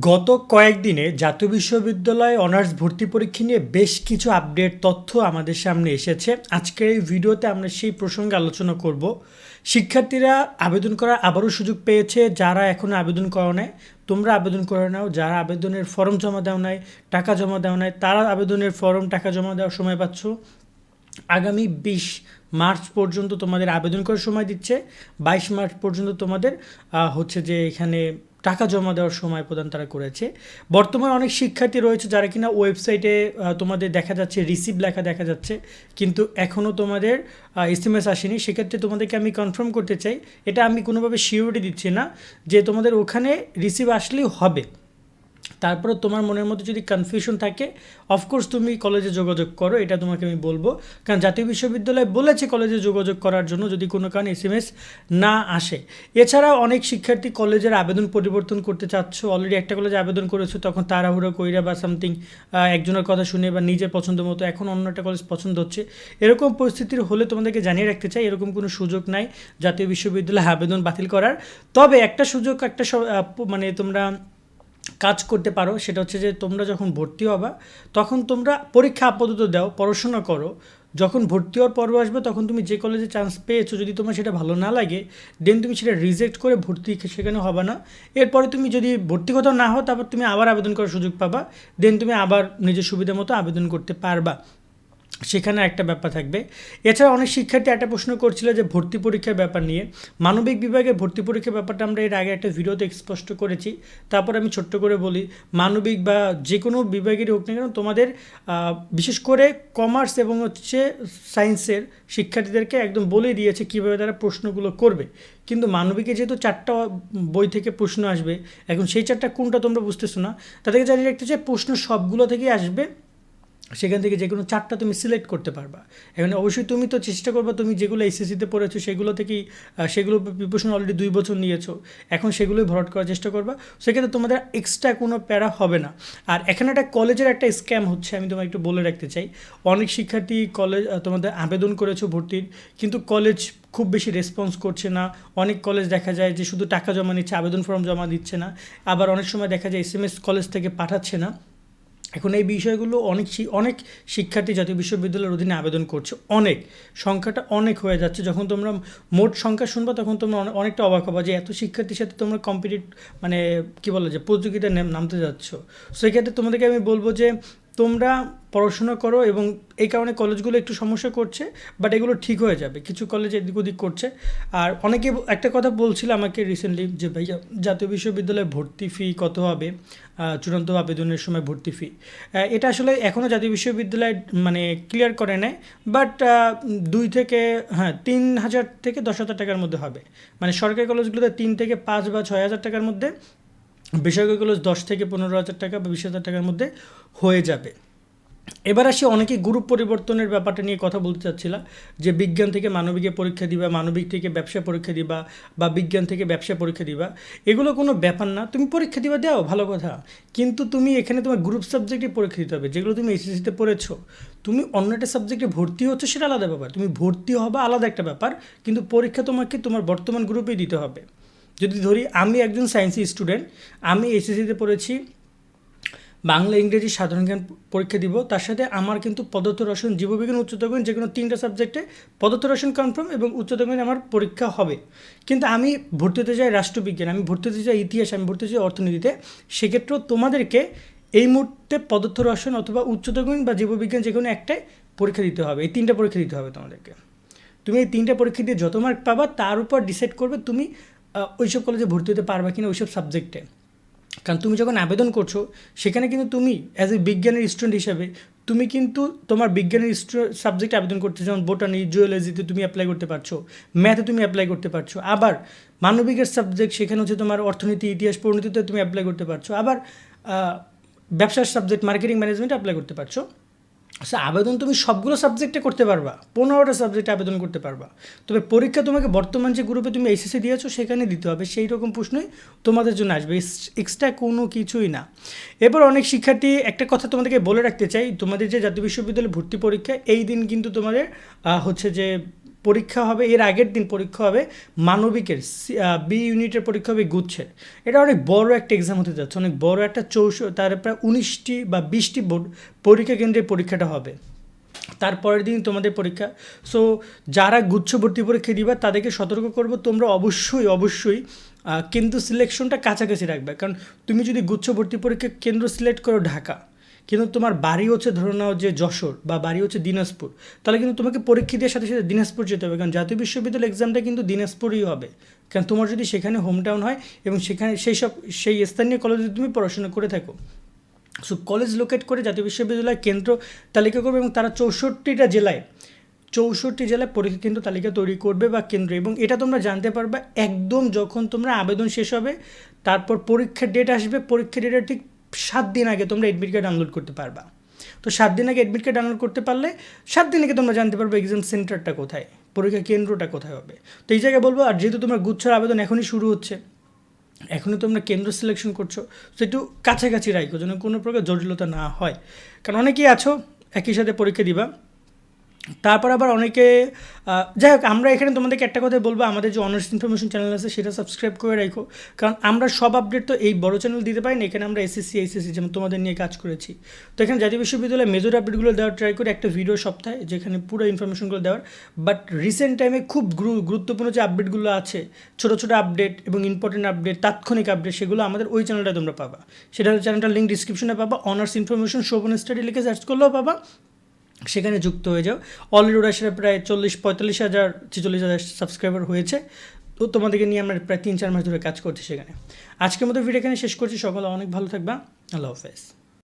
গত কয়েকদিনে জাতীয় বিশ্ববিদ্যালয়ে অনার্স ভর্তি পরীক্ষা নিয়ে বেশ কিছু আপডেট তথ্য আমাদের সামনে এসেছে। আজকের এই ভিডিওতে আমরা সেই প্রসঙ্গে আলোচনা করব। শিক্ষার্থীরা আবেদন করার আবারও সুযোগ পেয়েছে, যারা এখনও আবেদন করো নাই, তোমরা আবেদন করে নাও। যারা আবেদনের ফর্ম জমা দেও নাই, টাকা জমা দেও নাই, তারা আবেদনের ফর্ম, টাকা জমা দেওয়ার সময় পাচ্ছ। আগামী বিশ মার্চ পর্যন্ত তোমাদের আবেদন করার সময় দিচ্ছে। বাইশ মার্চ পর্যন্ত তোমাদের হচ্ছে যে এখানে টাকা জমা দেওয়ার সময় প্রদান তারা করেছে। বর্তমানে অনেক শিক্ষার্থী রয়েছে যারা কিনা ওয়েবসাইটে তোমাদের দেখা যাচ্ছে রিসিভ লেখা দেখা যাচ্ছে, কিন্তু এখনও তোমাদের এস এম এস আসেনি। সেক্ষেত্রে তোমাদেরকে আমি কনফার্ম করতে চাই, এটা আমি কোনোভাবে শিওরিটি দিচ্ছি না যে তোমাদের ওখানে রিসিভ আসলেই হবে। তারপরে তোমার মনের মধ্যে যদি কনফিউশন থাকে অফকোর্স তুমি কলেজে যোগাযোগ করো, এটা তোমাকে আমি বলব। কারণ জাতীয় বিশ্ববিদ্যালয় বলেছে কলেজে যোগাযোগ করার জন্য যদি কোনো কারণে এস এম এস না আসে। এছাড়া অনেক শিক্ষার্থী কলেজের আবেদন পরিবর্তন করতে চাচ্ছ অলরেডি একটা কলেজে আবেদন করেছ, তখন তাড়াহুড়ো কইরা বা সামথিং একজনের কথা শুনে বা নিজের পছন্দ মতো এখন অন্য একটা কলেজ পছন্দ হচ্ছে। এরকম পরিস্থিতির হলে তোমাদেরকে জানিয়ে রাখতে চাই, এরকম কোনো সুযোগ নাই জাতীয় বিশ্ববিদ্যালয়ে আবেদন বাতিল করার। তবে একটা সুযোগ, একটা মানে তোমরা কাজ করতে পারো, সেটা হচ্ছে যে তোমরা যখন ভর্তি হবা, তখন তোমরা পরীক্ষা আপাতত দাও, পড়াশোনা করো। যখন ভর্তি হওয়ার পর্ব আসবে, তখন তুমি যে কলেজে চান্স পেয়েছ, যদি তোমার সেটা ভালো না লাগে দেন তুমি সেটা রিজেক্ট করে ভর্তি সেখানে হবে না। এরপরে তুমি যদি ভর্তি কোথাও না হও, তারপর তুমি আবার আবেদন করার সুযোগ পাবা দেন তুমি আবার নিজের সুবিধা মতো আবেদন করতে পারবা। সেখানে একটা ব্যাপার থাকবে। এছাড়া অনেক শিক্ষার্থী একটা প্রশ্ন করছিল যে ভর্তি পরীক্ষার ব্যাপার নিয়ে। মানবিক বিভাগে ভর্তি পরীক্ষার ব্যাপারটা আমরা এর আগে একটা ভিডিওতে স্পষ্ট করেছি। তারপর আমি ছোট্ট করে বলি, মানবিক বা যে কোনো বিভাগেরই হোক না কেন, তোমাদের বিশেষ করে কমার্স এবং হচ্ছে সায়েন্সের শিক্ষার্থীদেরকে একদম বলে দিয়েছে কীভাবে তারা প্রশ্নগুলো করবে। কিন্তু মানবিকে যেহেতু চারটা বই থেকে প্রশ্ন আসবে, এখন সেই চারটা কোনটা তোমরা বুঝতেছো না, তাদেরকে জানিয়ে রাখতে চাই প্রশ্ন সবগুলো থেকেই আসবে। সেখান থেকে যে কোনো চারটা তুমি সিলেক্ট করতে পারবা। এখানে অবশ্যই তুমি তো চেষ্টা করবা, তুমি যেগুলো এসএসসিতে পড়েছো সেগুলো থেকেই সেগুলো প্রিপারেশন অলরেডি দুই বছর নিয়েছো, এখন সেগুলোই ভরাট করার চেষ্টা করবা। সেক্ষেত্রে তোমাদের এক্সট্রা কোনো প্যারা হবে না। আর এখানে একটা কলেজের একটা স্ক্যাম হচ্ছে, আমি তোমাকে একটু বলে রাখতে চাই। অনেক শিক্ষার্থী কলেজ তোমাদের আবেদন করেছ ভর্তির, কিন্তু কলেজ খুব বেশি রেসপন্স করছে না। অনেক কলেজ দেখা যায় যে শুধু টাকা জমা নিচ্ছে, আবেদন ফর্ম জমা দিচ্ছে না। আবার অনেক সময় দেখা যায় এস এম এস কলেজ থেকে পাঠাচ্ছে না। এখন এই বিষয়গুলো অনেক অনেক শিক্ষার্থী জাতীয় বিশ্ববিদ্যালয়ের অধীনে আবেদন করছে। অনেক। সংখ্যাটা অনেক হয়ে যাচ্ছে। যখন তোমরা মোট সংখ্যা শুনবা, তখন তোমরা অনেকটা অবাক হবা যে এত শিক্ষার্থীর সাথে তোমরা কম্পিটিট মানে কী বলো যে প্রতিযোগিতায় নেম- নামতে যাচ্ছ। সেক্ষেত্রে তোমাদেরকে আমি বলব যে তোমরা পড়াশোনা করো এবং এই কারণে কলেজগুলো একটু সমস্যা করছে বাট এগুলো ঠিক হয়ে যাবে। কিছু কলেজ এদিক ওদিক করছে। আর অনেকে একটা কথা বলছিল আমাকে রিসেন্টলি যে, ভাই জাতীয় বিশ্ববিদ্যালয়ে ভর্তি ফি কত হবে? চূড়ান্ত আবেদনের সময় ভর্তি ফি এটা আসলে এখনও জাতীয় বিশ্ববিদ্যালয় মানে ক্লিয়ার করে নেয় বাট দুই থেকে হ্যাঁ তিন হাজার থেকে দশ হাজার টাকার মধ্যে হবে। মানে সরকারি কলেজগুলোতে তিন থেকে পাঁচ বা ছয় হাজার টাকার মধ্যে বেসরকারি কলেজ দশ থেকে পনেরো হাজার টাকা বা বিশ হাজার টাকার মধ্যে হয়ে যাবে। এবার আসি অনেকে গ্রুপ পরিবর্তনের ব্যাপারটা নিয়ে কথা বলতে চাচ্ছিলাম যে বিজ্ঞান থেকে মানবিকে পরীক্ষা দিবা, মানবিক থেকে ব্যবসা পরীক্ষা দিবা বা বিজ্ঞান থেকে ব্যবসা পরীক্ষা দিবা, এগুলো কোনো ব্যাপার না। তুমি পরীক্ষা দিবা, দাও, ভালো কথা। কিন্তু তুমি এখানে তোমার গ্রুপ সাবজেক্টে পরীক্ষা দিতে হবে, যেগুলো তুমি এসএসসিতে পড়েছো। তুমি অন্য একটা সাবজেক্টে ভর্তি হচ্ছে, সেটা আলাদা ব্যাপার। তুমি ভর্তি হবা, আলাদা একটা ব্যাপার। কিন্তু পরীক্ষা তোমাকে তোমার বর্তমান গ্রুপেই দিতে হবে। যদি ধরি, আমি একজন সায়েন্সি স্টুডেন্ট আমি এসএসসিতে পড়েছি, বাংলা, ইংরেজি সাধারণ জ্ঞান পরীক্ষা দিব, তার সাথে আমার কিন্তু পদার্থ, রসায়ন, জীববিজ্ঞান, উচ্চতর যে কোনো তিনটা সাবজেক্টে পদার্থ, রসায়ন কনফার্ম এবং উচ্চতর আমার পরীক্ষা হবে। কিন্তু আমি ভর্তি হতে চাই রাষ্ট্রবিজ্ঞান, আমি ভর্তি হতে চাই ইতিহাস, আমি ভর্তি চাই অর্থনীতিতে, সেক্ষেত্রেও তোমাদেরকে এই মুহূর্তে পদার্থ, রসায়ন অথবা উচ্চতর বা জীববিজ্ঞান যে কোনো একটাই পরীক্ষা দিতে হবে, এই তিনটা পরীক্ষা দিতে হবে তোমাদেরকে। তুমি এই তিনটা পরীক্ষা দিয়ে যত মার্ক পাবা, তার উপর ডিসাইড করবে তুমি ওইসব কলেজে ভর্তি হতে পারবা কিনা ওইসব সাবজেক্টে কারণ তুমি যখন আবেদন করছ, সেখানে কিন্তু তুমি অ্যাজ এ বিজ্ঞানের স্টুডেন্ট হিসাবে, তুমি কিন্তু তোমার বিজ্ঞানের সাবজেক্টে আবেদন করতে, যেমন বোটানি জুওলজিতে তুমি অ্যাপ্লাই করতে পারছ ম্যাথে তুমি অ্যাপ্লাই করতে পারছ, আবার মানবিকের সাবজেক্ট সেখানে হচ্ছে তোমার অর্থনীতি, ইতিহাস, পরিণতিতে তুমি অ্যাপ্লাই করতে পারছ, আবার ব্যবসার সাবজেক্ট মার্কেটিং ম্যানেজমেন্টে অ্যাপ্লাই করতে পারছ। আচ্ছা আবেদন তুমি সবগুলো সাবজেক্টে করতে পারবা, পনেরোটা সাবজেক্টে আবেদন করতে পারবা। তবে পরীক্ষা তোমাকে বর্তমান যে গ্রুপে তুমি এসএসসি দিয়েছ, সেখানে দিতে হবে, সেই রকম প্রশ্নই তোমাদের জন্য আসবে এক্সট্রা কোনো কিছুই না। এবার অনেক শিক্ষার্থী, একটা কথা তোমাদেরকে বলে রাখতে চাই, তোমাদের যে জাতীয় বিশ্ববিদ্যালয়ে ভর্তি পরীক্ষা, এই দিন কিন্তু তোমাদের হচ্ছে যে পরীক্ষা হবে, এর আগের দিন পরীক্ষা হবে মানবিকের বি ইউনিটের পরীক্ষা হবে গুচ্ছের। এটা অনেক বড় একটা এক্সাম হতে যাচ্ছে, অনেক বড় একটা চৌষ, তার প্রায় উনিশটি বা বিশটি বোর্ড পরীক্ষা কেন্দ্রে পরীক্ষাটা হবে। তারপরের দিন তোমাদের পরীক্ষা। সো যারা গুচ্ছ ভর্তি পরীক্ষা দিবা, তাদেরকে সতর্ক করব, তোমরা অবশ্যই অবশ্যই কিন্তু সিলেকশনটা কাছাকাছি রাখবে। কারণ তুমি যদি গুচ্ছ ভর্তি পরীক্ষা কেন্দ্র সিলেক্ট করো ঢাকা কিন্তু তোমার বাড়ি হচ্ছে ধরে নাও যে যশোর বা বাড়ি হচ্ছে দিনাজপুর, তাহলে কিন্তু তোমাকে পরীক্ষা দেওয়ার সাথে সাথে দিনাজপুর যেতে হবে। কারণ জাতীয় বিশ্ববিদ্যালয় এক্সামটা কিন্তু দিনাজপুরই হবে। কারণ তোমার যদি সেখানে হোম টাউন হয় এবং সেখানে সেই সব, সেই স্থানীয় কলেজে তুমি পড়াশোনা করে থাকো সো কলেজ লোকেট করে জাতীয় বিশ্ববিদ্যালয় কেন্দ্র তালিকা করবে এবং তারা চৌষট্টিটা জেলায়, চৌষট্টি জেলায় পরীক্ষা কেন্দ্র তালিকা তৈরি করবে বা কেন্দ্র এবং এটা তোমরা জানতে পারবে একদম যখন তোমরা আবেদন শেষ হবে, তারপর পরীক্ষার ডেট আসবে, পরীক্ষার ডেটের ঠিক সাত দিন আগে তোমরা এডমিট কার্ড ডাউনলোড করতে পারবা। তো সাত দিন আগে এডমিট কার্ড ডাউনলোড করতে পারলে সাত দিন আগে তোমরা জানতে পারবে এক্সাম সেন্টারটা কোথায়, পরীক্ষা কেন্দ্রটা কোথায় হবে। তো এই জায়গায় বলব, আর যেহেতু তোমরা গুচ্ছার আবেদন এখনই শুরু হচ্ছে এখনও তোমরা কেন্দ্র সিলেকশন করছ, তো একটু কাছাকাছি রাখো যেন কোনো প্রকার জটিলতা না হয়। কারণ অনেকেই আছো, একই সাথে পরীক্ষা দিবা তারপর আবার অনেকে যাই হোক, আমরা এখানে তোমাদেরকে একটা কথা বলব, আমাদের যে অনার্স ইনফরমেশন চ্যানেল আছে, সেটা সাবস্ক্রাইব করে রাখো। কারণ আমরা সব আপডেট তো এই বড় চ্যানেল দিতে পারি না এখানে আমরা এসএসসি এইচএসসি যেমন তোমাদের নিয়ে কাজ করেছি। তো এখানে জাতীয় বিশ্ববিদ্যালয়ে মেজর আপডেটগুলো দেওয়ার ট্রাই করি, একটা ভিডিও সপ্তাহে, যেখানে পুরো ইনফরমেশনগুলো দেওয়ার। বাট রিসেন্ট টাইমে খুব গুরু- গুরুত্বপূর্ণ যে আপডেটগুলো আছে, ছোটো ছোটো আপডেট এবং ইম্পর্টেন্ট আপডেট তাৎক্ষণিক আপডেট সেগুলো আমাদের ওই চ্যানেলটা তোমরা পাবা। সেটা চ্যানেলটার লিঙ্ক ডিসক্রিপশনে পাবা অনার্স ইনফরমেশন শোভন স্টাডি লিখে সার্চ করলেও পাবা। সেখানে যুক্ত হয়ে যাও। অলরেডি ওরা সেটা প্রায় চল্লিশ, পঁয়তাল্লিশ হাজার, ছেচল্লিশ হাজার সাবস্ক্রাইবার হয়েছে। তো তোমাদেরকে নিয়ে আমরা প্রায় তিন, চার মাস ধরে কাজ করছি সেখানে। আজকের মতো ভিডিও এখানে শেষ করছি। সকলে অনেক ভালো থাকবা। আল্লাহ হাফেজ।